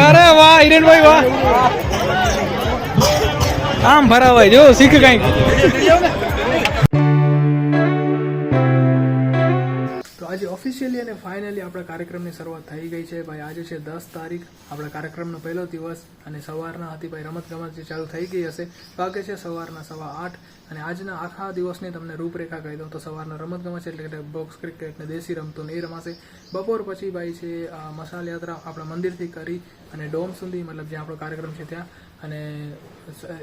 અરે વાહ હિરેનભાઈ વાહ. આમ ભરાવાય. જો શીખ કંઈક. ઓફિશિયલી અને ફાઇનલી આપણા કાર્યક્રમની શરૂઆત થઈ ગઈ છે. ભાઈ, આજે છે દસ તારીખ. આપણા કાર્યક્રમનો પહેલો દિવસ અને સવારના હતી ભાઈ રમત ગમત જે ચાલુ થઈ ગઈ હશે. વાગે છે સવારના સવા આઠ અને આજના આખા દિવસની તમને રૂપરેખા કહી દઉં તો સવારના રમત ગમત છે એટલે બોક્સ ક્રિકેટ ને દેશી રમતો ને એ રમાશે. બપોર પછી ભાઈ છે મસાલ યાત્રા આપણા મંદિરથી કરી અને ડોમ સુધી, મતલબ જ્યાં આપણો કાર્યક્રમ છે ત્યાં અને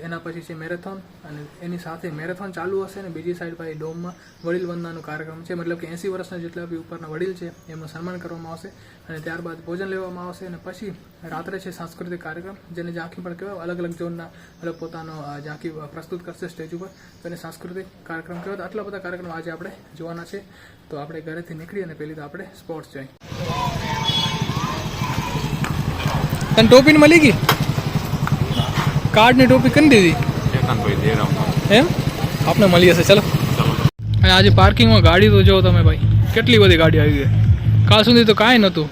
એના પછી છે મેરેથોન અને એની સાથે મેરેથોન ચાલુ હશે ને બીજી સાઈડ ભાઈ ડોમમાં વડીલ વંદનાનો કાર્યક્રમ છે. મતલબ કે એંસી વર્ષના જેટલા બી ઉપરના વડીલ છે, એમનું સન્માન કરવામાં આવશે અને ત્યારબાદ ભોજન લેવામાં આવશે અને પછી રાત્રે છે સાંસ્કૃતિક કાર્યક્રમ, જેને ઝાંખી પણ કહેવાય, અલગ અલગ ઝોનના મતલબ પોતાનો ઝાંખી પ્રસ્તુત કરશે સ્ટેજ ઉપર. તો એને સાંસ્કૃતિક કાર્યક્રમ કહેવાય. આટલા બધા કાર્યક્રમ આજે આપણે જોવાના છે. તો આપણે ઘરેથી નીકળી અને પહેલી તો આપણે સ્પોર્ટ્સ જોઈ તને ટોપી મળી ગઈ? કાર્ડની ટોપી કરી દીધી? એમ? આપને મળી હશે, ચલો. અને આજે પાર્કિંગમાં ગાડી તો જો તમે ભાઈ, કેટલી બધી ગાડી આવી ગઈ કાલ સુધી તો કાંઈ નહોતું.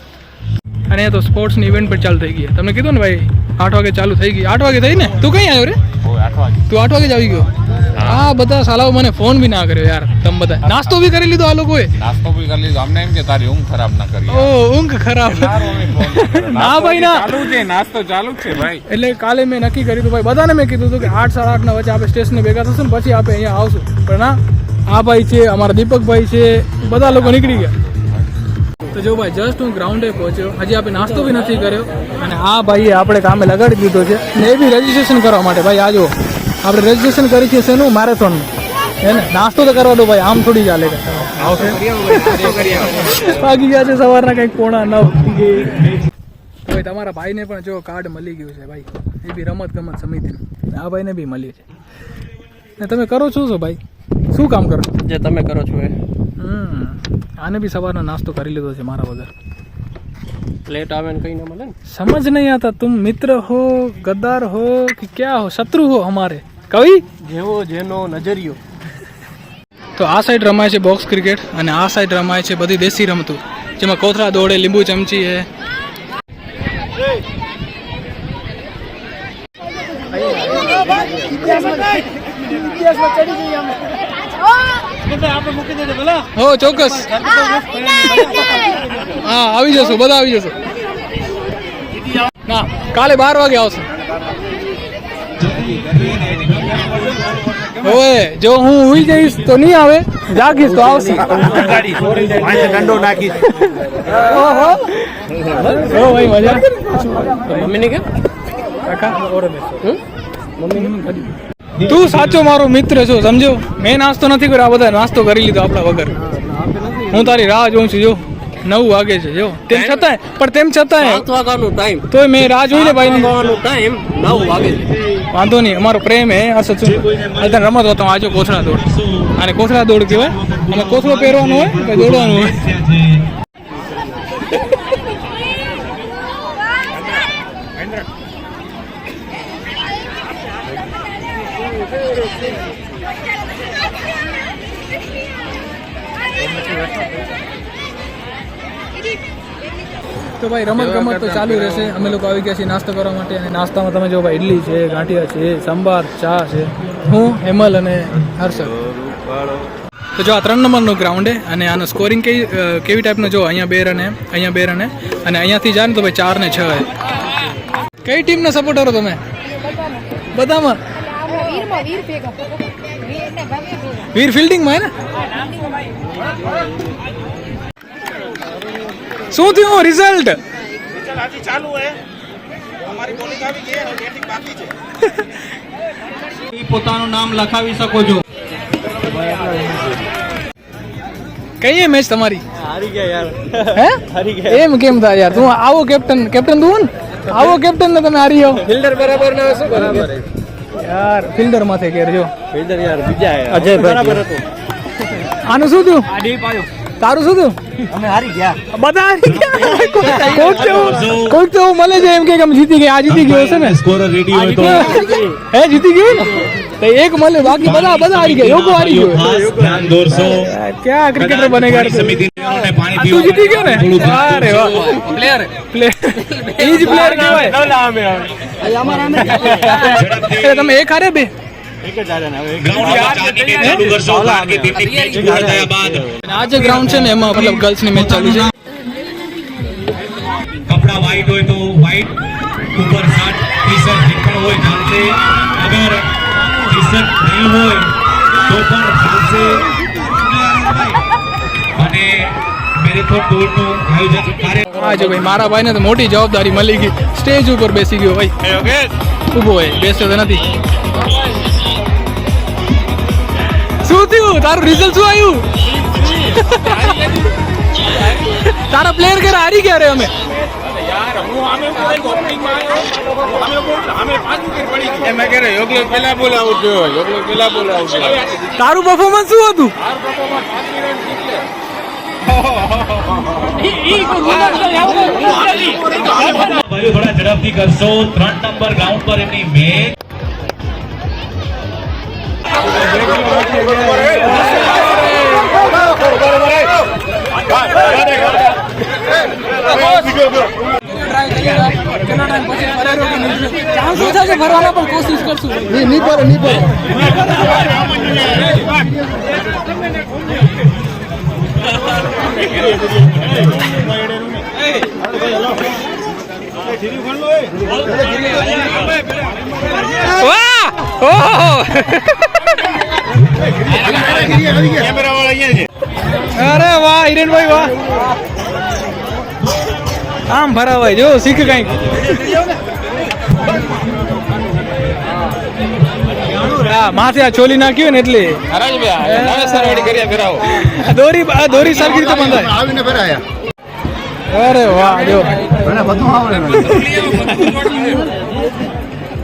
અને એ તો સ્પોર્ટ્સની ઇવેન્ટ પણ ચાલુ થઈ ગઈ તમને કીધું ને ભાઈ, આઠ વાગે ચાલુ થઈ ગઈ. આઠ વાગે થઈ ને? તું કઈ આવ્યો રે? તું આઠ વાગે જ આવી ગયો? આ બધા સાલાઓ મને ફોન બી ના કર્યો યાર તમે બધા. નાસ્તો બી કરી લીધો આ લોકોએ? નાસ્તો બી કરી લીધો. અમને એમ કે તારી ઊંઘ ખરાબ ના કરી ઓ ઊંઘ ખરાબ. ના ભાઈ, ના. ચાલુ છે નાસ્તો ચાલુ છે ભાઈ. એટલે કાલે મેં નક્કી કર્યું હતું ભાઈ બધાને મેં કીધું હતું કે આઠ સાડા આઠના વચ્ચે આપણે સ્ટેશને ભેગા થશું ને પછી આપણે અહીંયા આવશું. પણ ના આ ભાઈ છે અમારા દીપકભાઈ છે બધા લોકો નીકળી ગયા. તો જો ભાઈ જસ્ટ હું ગ્રાઉન્ડે પહોંચ્યો. હજી આપણે નાસ્તો બી નથી કર્યો. અને આ ભાઈએ આપણે કામે લગાડી દીધો છે. ને એ બી રજીસ્ટ્રેશન કરવા માટે. ભાઈ આજો આપણે રજીસ્ટ્રેશન કરી છે શેનું? મેરેથોનનું એને નાસ્તો તો કરવા દો ભાઈ આમ થોડી ચાલે કે આવશે. ગયા છે સવારના કંઈક પોણા નવ ભાઈ તમારા ભાઈને પણ જો કાર્ડ મળી ગયું છે ભાઈ. એ બી રમત ગમત સમિતિનું. આ ભાઈને બી મળ્યું છે. ને તમે કરો છો શું ભાઈ? શું કામ કરો? જે તમે કરો છો એ. આને બી સવારનો નાસ્તો કરી લીધો છે મારા વગર. પ્લેટ આવે ને કઈ ના મળે સમજ નહીં આતા તું મિત્ર હો ગદ્દાર હો કે ક્યા હો? શત્રુ હો અમારે. કવિ? જેવો જેનો નજરિયો. તો આ સાઈડ રમાય છે બોક્સ ક્રિકેટ અને આ સાઈડ રમાય છે બધી દેશી રમતું. જેમાં કોથરા દોડે લીંબુ ચમચી હે ઇતિહાસમાં હો ચોક્કસ. હા આવી જશું બધા આવી જશો. ના કાલે બાર વાગે આવશે. હવે જો હું ઉઈ જઈશ તો નહીં આવે જાગીશ તો આવશે. દંડો નાખીશ ઓહો ભાઈ મજા. મમ્મી ને કે તું સાચો મારો મિત્ર છો સમજો? મેં નાસ્તો નથી કર્યો આ બધા નાસ્તો કરી લીધો આપણા વગર. હું તારી રાહ જોઉં છું જો. નવ વાગે છે જો. તેમ છતાંય પણ તેમ છતાંય. સાત વાગ્યાનો ટાઈમ તોય મેં રાહ જોઈને ભાઈ વાગ્યાનો ટાઈમ નવ વાગે વાંધો નહીં અમારો પ્રેમ હે અસત શું અત્યારે રમત હતો આજો કોથળા દોડ. અને કોથળા દોડ કહેવાય. અને કોથળો પહેરવાનો હોય કે દોડવાનું હોય? તો ભાઈ રમત ગમત તો ચાલુ રહેશે. અમે લોકો આવી ગયા છીએ નાસ્તો કરવા માટે અને નાસ્તામાં તમે જો ભાઈ ઇડલી છે ગાંઠિયા છે સંભાર ચા છે. હું હેમલ અને હર્ષદ. તો જો આ ત્રણ નંબરનું ગ્રાઉન્ડ છે અને આનો સ્કોરિંગ કેવી કેવી ટાઈપનો જો અહીંયા બે રન અહીંયા બે રન અને અહીંયાથી જાય ને તો ભાઈ ચાર ને છ કઈ ટીમના સપોર્ટ કરો તમે? બધામાં? વીરમાં વીર ફિલ્ડિંગમાં હે ને? શું થયું રિઝલ્ટ પોતાનું નામ લખાવી શકો છો. કઈ મેચ તમારી? હારી ગયા યાર. હે? હારી ગયા. એમ કેમ થાય યાર? તું આવો કેપ્ટન કેપ્ટન તું ને? આવો કેપ્ટન ને તમે હારી આવો ફિલ્ડર બરાબર ના શું બરાબર? યાર ફિલ્ડર માથે કેર જો. ફિલ્ડર યાર બીજા અજય બરાબર હતો. આનું શું થયું? તારું શું થયું? અમે હારી ગયા. બધા હારી ગયા. કોક તો કોક તો મળે છે એમ કે અમે જીતી ગયા આ જીતી ગયો હશે ને? સ્કોરર રેડી હોય તો. હે જીતી ગયું ને? તો એક મળે બાકી બધા બધા હારી ગયા યોગો હારી ગયો. ખાસ ધ્યાન દોરશો. ક્યાં ક્રિકેટર બનેગા રે તું? સમિતિને પાણી પીવા જીતી ગયો ને? અરે વાહ. પ્લેયર પ્લેયર ઈજ પ્લેયર કહેવાય. તમે એક હારે બે. આ જે ગ્રાઉન્ડ છે ને એમાં મતલબ ગર્લ્સની મેચ ચાલુ છે. કપડા વ્હાઈટ હોય તો વ્હાઈટ ઉપર શર્ટ ટી શર્ટ જે પણ હોય ચાલશે. અગર ટી શર્ટ નહીં હોય તો પણ ચાલશે. અને મેરેથોન દોડનું આયોજન કાર્ય હા જો ભાઈ મારા ભાઈને તો મોટી જવાબદારી મળી ગઈ. સ્ટેજ ઉપર બેસી ગયો ભાઈ. ઊભો હોય બેસ્યો તો નથી. શું થયું? તારું રિઝલ્ટ શું આવ્યું? તારા પ્લેયર ઘરે હારી ગયા રે અમે. તારું પરફોર્મન્સ શું હતું? ઝડપથી કરશો. ત્રણ નંબર ગ્રાઉન્ડ પર એમની મેચ ભરવાના પણ કોશિશ કરશું વાહ ઓહો અરે વાહ હિરેનભાઈ વાહ. આમ ભરાવાય. જો શીખ કંઈક. માથે આ ચોલી નાખ્યું ને એટલે. દોરી દોરી સરખી રીતે બંધાય. આવીને ભરાયા અરે વાહ જો. બધું આવડે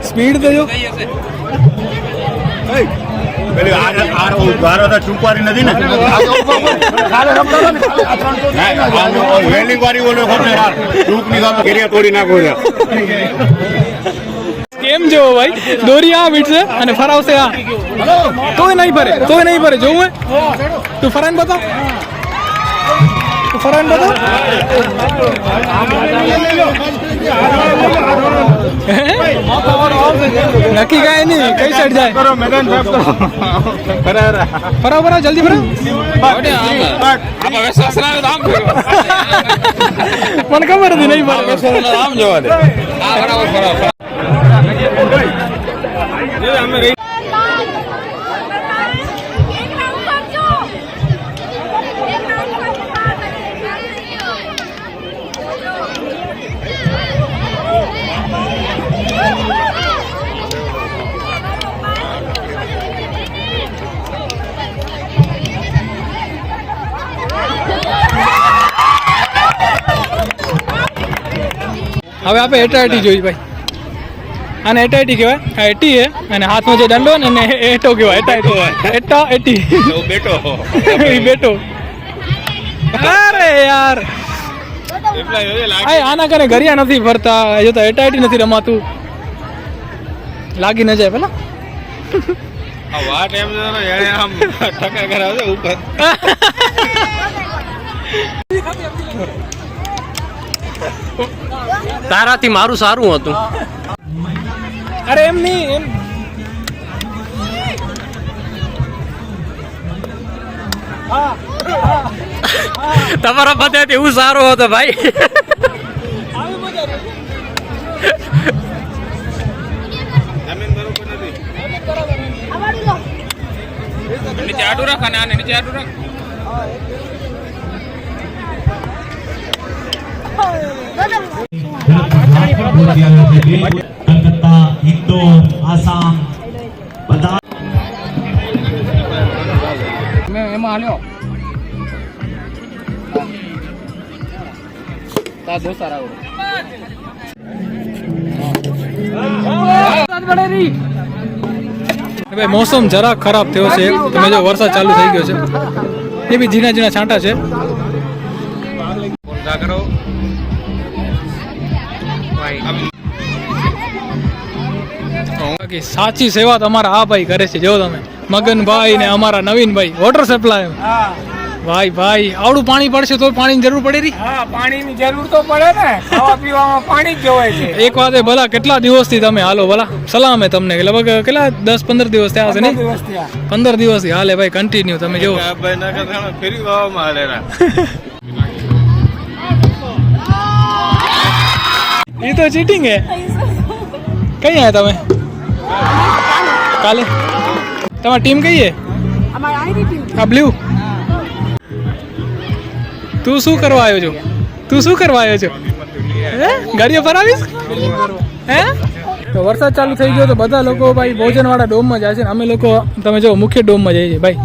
સ્પીડ તો જો. પેલી આ આ ગારો તો ચૂકવાની નથી ને. વેલ્ડિંગ વાળી ઓલો ખબર યાર ચૂકની ગામ ઘેરિયા તોડી નાખો છે. કેમ જોવો ભાઈ? દોરી આ વીટશે અને ફરાવશે આ. તોય નહીં ભરે તોય નહીં ભરે જોવું તું ફરાઈને બતાવ. ફરાઈને નક્કી કાંઈ નહીં કઈ સાઈડ જાય? ફરાવ ફરાવ જલ્દી ફરાવ. મને ખબર હતી નહીં આમ જોવા દે. આ બરાબર હવે આપણે એટાટી જોઈ ભાઈ. આને એટાટી કહેવાય. આ એટી હે અને હાથમાં જે દંડો ને એને એટો કહેવાય. એટા એટા એટી બેટો ઈ બેટો અરે યાર. જોઈએ આના કારણે ઘરિયા નથી ફરતા. હજુ તો એટાટી નથી રમાતું. લાગી ન જાય પેલા વાટ એમ એને આમ ટકા કરાવે ઉપર. તારાથી મારું સારું હતું. અરે એમ નહીં એમ. તમારા બધા એવું સારું હતો ભાઈ. જમીન બરોબર નીચે આડું રાખ અને આને નીચે આડું રાખ. મોસમ જરાક ખરાબ થયો છે. તમે જો વરસાદ ચાલુ થઈ ગયો છે. એ બી ઝીણા ઝીણા છાંટા છે. બાકી સાચી સેવા તો અમારા આ ભાઈ કરે છે જો તમે. મગનભાઈ ને અમારા નવીનભાઈ વોટર સપ્લાય ભાઈ ભાઈ આવડું પાણી પડશે તો પાણીની જરૂર પડે રહી હા પાણીની જરૂર તો પડે ને. ખાવા પીવામાં પાણી જ જોવાય છે. એક વાત એ ભલા કેટલા દિવસથી તમે હાલો ભલા? સલામ હે તમને. લગભગ કેટલા? દસ પંદર દિવસ થયા હશે ને દિવસ થયા. પંદર દિવસથી હાલે ભાઈ કન્ટિન્યુ તમે જો આ ભાઈ ના કરતા ફેરી વાવામાં એ તો ચીટિંગ હે. કઈ આયા તમે? કાલે. તમારી ટીમ કઈ છે? આ બ્લુ? તું શું કરવા આવ્યો છો? તું શું કરવા આવ્યો છો? હે? ગાડીઓ ફરાવીશ હે? તો વરસાદ ચાલુ થઈ ગયો તો બધા લોકો ભાઈ ભોજનવાળા ડોમમાં જાય છે ને અમે લોકો તમે જો મુખ્ય ડોમમાં જઈએ છીએ. ભાઈ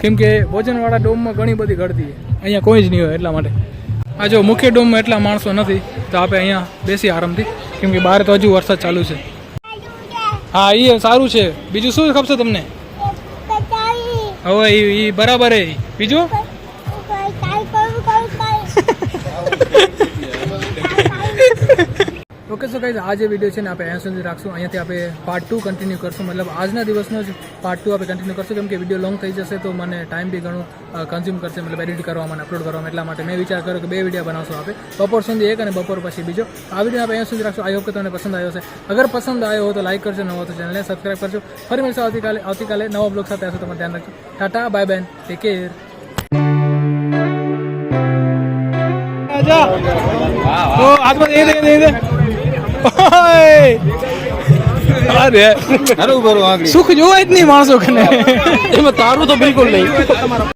કેમ કે ભોજનવાળા ડોમમાં ઘણી બધી ગળતી છે. અહીંયા કોઈ જ નહીં હોય એટલા માટે. આ જો મુખ્ય ડોમમાં એટલા માણસો નથી તો આપણે અહીંયા બેસી આરામથી. કેમ કે બહાર તો હજુ વરસાદ ચાલુ છે. હા એ સારું છે. બીજું શું ખપશે તમને? હવે એ બરાબર હે બીજું? ગાઈઝ આ જે વીડિયો છે ને આપણે અહીંયા સુધી રાખશું. અહીંયાથી આપણે પાર્ટ ટુ કન્ટિન્યુ કરશું. મતલબ આજના દિવસનો જ પાર્ટ ટુ આપણે કન્ટિન્યુ કરશું. કેમ કે વીડિયો લોંગ થઈ જશે તો મને ટાઈમ બી ઘણું કન્ઝ્યુમ કરશે. મતલબ એડિટ કરવામાં અને અપલોડ કરવામાં એટલા માટે મેં વિચાર કર્યો કે બે વીડિયો બનાવશું આપણે. બપોર સુધી એક અને બપોર પછી બીજો. આ વીડિયો આપણે અહીંયા સુધી રાખશું. આઈ હોપ કે તમને પસંદ આવ્યો છે અગર પસંદ આવ્યો હોય તો લાઈક કરજો. નવો તો ચેનલને સબસ્ક્રાઈબ કરજો. ફરી મળશે આવતીકાલે આવતીકાલે નવા બ્લોગ સાથે. આવશે તમારે ધ્યાન રાખજો. ટાટા બાય બેન ટેક કેર દે ઓય અરે સુખ જોવાય જ નહીં માણસો કને. એમાં તારું તો બિલકુલ નહીં.